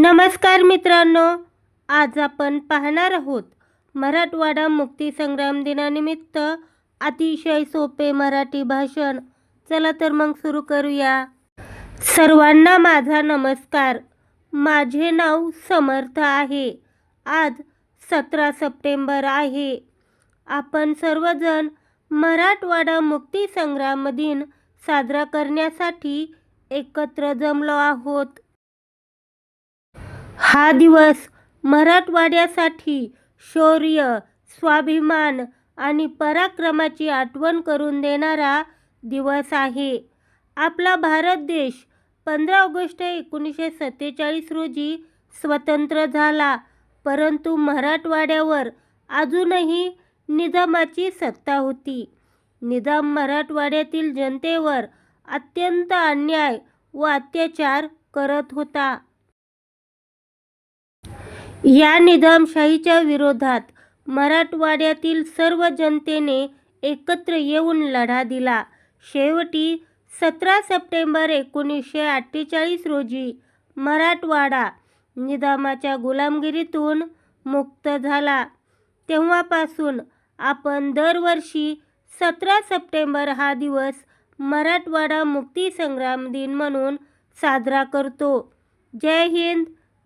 नमस्कार मित्रांनो आज आपण पाहणार आहोत मराठवाडा मुक्तीसंग्राम दिनानिमित्त अतिशय सोपे मराठी भाषण. चला तर मग सुरू करूया. सर्वांना माझा नमस्कार. माझे नाव समर्थ आहे. आज सतरा सप्टेंबर आहे. आपण सर्वजण मराठवाडा मुक्तीसंग्राम दिन साजरा करण्यासाठी एकत्र जमलो आहोत. हा दिवस मराठवाड्यासाठी शौर्य स्वाभिमान आणि पराक्रमाची आठवण करून देणारा दिवस आहे. आपला भारत देश पंधरा ऑगस्ट एकोणीसशे सत्तेचाळीस रोजी स्वतंत्र झाला परंतु मराठवाड्यावर अजूनही निजामाची सत्ता होती. निजाम मराठवाड्यातील जनतेवर अत्यंत अन्याय व अत्याचार करत होता. या निजामशाहीच्या विरोधात मराठवाड्यातील सर्व जनतेने एकत्र येऊन लढा दिला. शेवटी सतरा सप्टेंबर एकोणीसशे अठ्ठेचाळीस रोजी मराठवाडा निजामाच्या गुलामगिरीतून मुक्त झाला. तेव्हापासून आपण दरवर्षी सतरा सप्टेंबर हा दिवस मराठवाडा मुक्तीसंग्राम दिन म्हणून साजरा करतो. जय हिंद.